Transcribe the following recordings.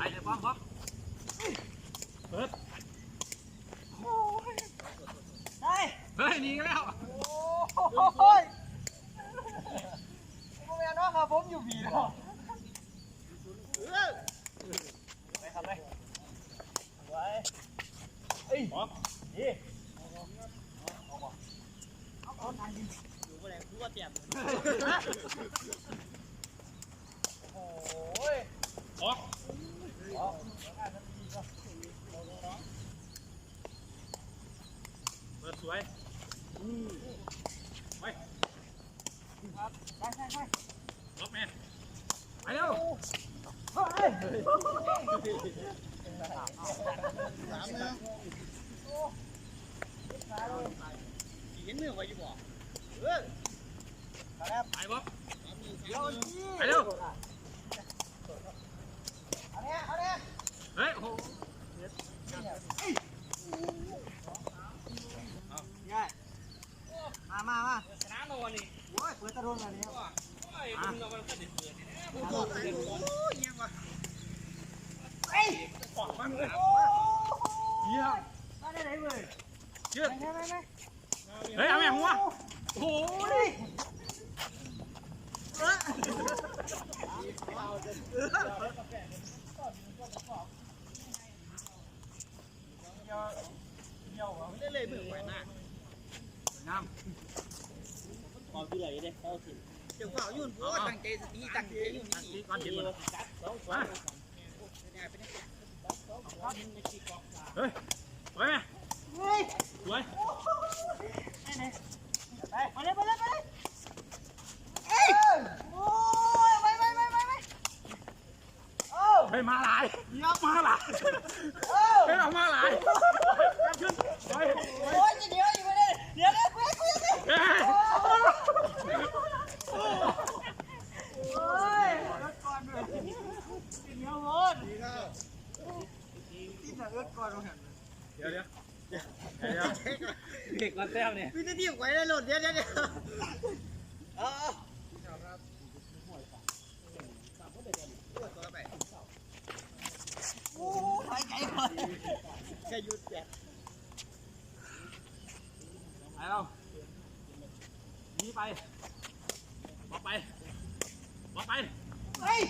ไปเลยป้อมป้อมเปิดได้เฮ้ยหนีกันแล้วโอ้ยผมแม่น้องครับผมอยู่ผีแล้วไปครับไปไว้เอ้ยป้อมนี่ดูอะไรดูว่าเตรียมโอ้ยป้อม เปิดสวยไปไปไปไปล็อกแม่ไปเร็วเฮ้ยสามนะเห็นเนื้อไว้อยู่บ่เออไปป้อมเอาไปเร็ว เฮ้ยเอาแม่หัวโอ้โหโอ้ยเออเล่นเลยมือไหวหน้าน้ก่อนที่ไหนเนี่ยเขาสิ เดี๋ยวเขายุ่นโอ้ตั้งใจนี่ตั้งใจยุ่นำอันนี่นี้ก้อนหินมันสองสองไปเนี่ยเฮ้ยสวยไหมเฮ้ยสวยไปไปเลยไปเลยไปเลยเอ้ยโอ้ยไปไปไปไปไปโอ้เฮ้ยมาหลายมาหลายโอ้เฮ้ยเอามาหลายขึ้นเฮ้ยโอ้ยเดี๋ยวอยู่ไปเลยเดี๋ยวเดี๋ยวคุยคุยคุย เฮ้ย โอ้ยรถก่อนเลยเดี๋ยวรถที่จะรถ ก่อนเราเห็นเดี๋ยวเดี๋ยวเดี๋ยวเด็กมาแต้มเนี่ยพี่จะเที่ยวไว้ได้หล่นเดี๋ยวเดี๋ยวเดี๋ยวอ๋อโอ้ยหายใจก่อนแค่หยุดแกไปเราหนีไปบอกไปบอกไปเฮ้ย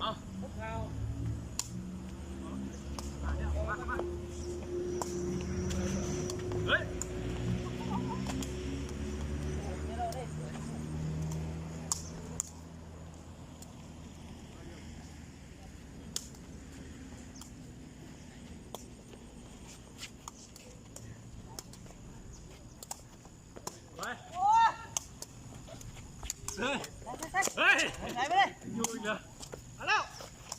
เอา ข้าว มามาเฮ้ย ไป โอ้ย เฮ้ยไปไปเฮ้ยไปไปไปเลยอยู่อีกเหรอมาแล้ว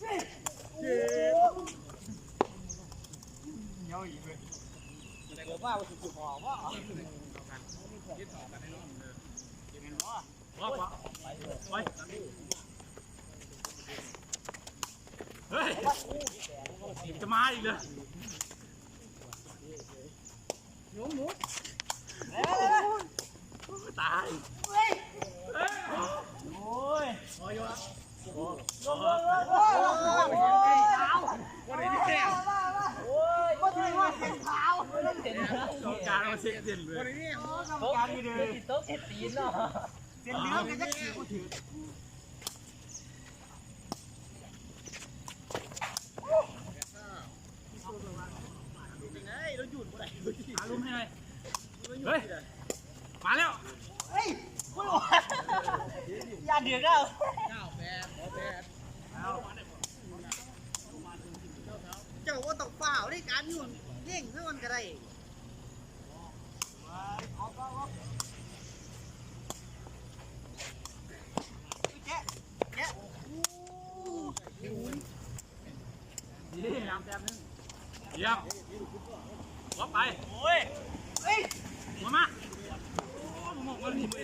เฮ้ยเห วันนี้โอ้กรรมการดีเลยโต๊ะเอ็ดตีนเนาะเส้นเลือดกันจะขี่กูถือยังไงเราหยุดเมื่อไหร่หาลุมให้หน่อยเฮ้ย มาแล้ว เฮ้ยกูหลอนอย่าเดือดแล้วเก้าแปดแปดเจ้าว่าต้องเปล่าได้การยุ่นเย่งเท่ามันก็ได้ เยี่ยมวับไปโอ้ยเฮ้ยมามาโอ้มองมันนี่มือ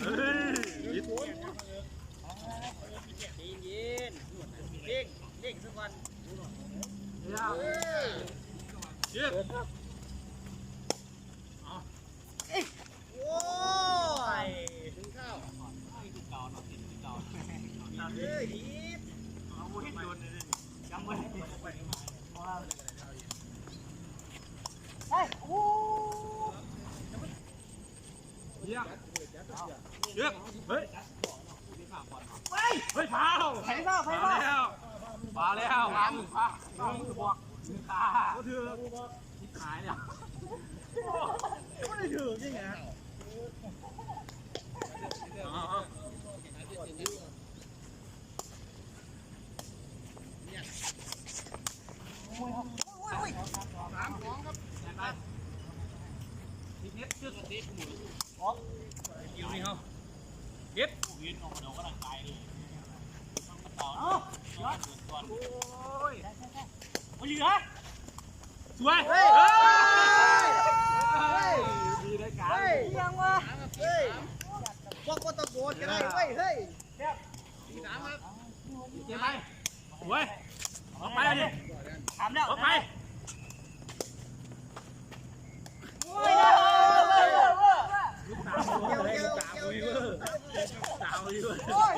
เฮ้ยยิดเย็นเย็น เย่งเย่งสักวันเยี่ยเออเยี่ยมเอาโอ้ยถึงข้าวเฮ้ยดีเอาไว้ให้โดนเลยจำไว้เฮ้ยโอ้เยี่ยมเยี่ยมเฮ้ย เฮ้ยพาเราไฟเฝ้าไฟเฝ้แล้ว มาแล้วล้างพาล้างบวกขาก็ถือหายเนี่ยไม่ได้ถือจริงนะโอ้ยโอ้ยทีนี้ชื่อสติ๊กหมูอ๋อยิงนี่เขาเก็บยืนออกมาดูกำลังกายเลย เอา โอ้ยมา เหลือสวยเฮ้ยเฮ้ยดีได้การเฮ้ยยังวะเฮ้ยพวกก็ตะโกนกันได้เว้ยเฮ้ยเก็บไปสวยออกไปเลยดิถามแล้วออกไปโอ้ยนะเว้ยเว้ยเว้ยเกี่ยวเกี่ยวเกี่ยวเกี่ยวสาวอยู่โอ้ยดูพี่ดูว่าได้ถามอยู่เ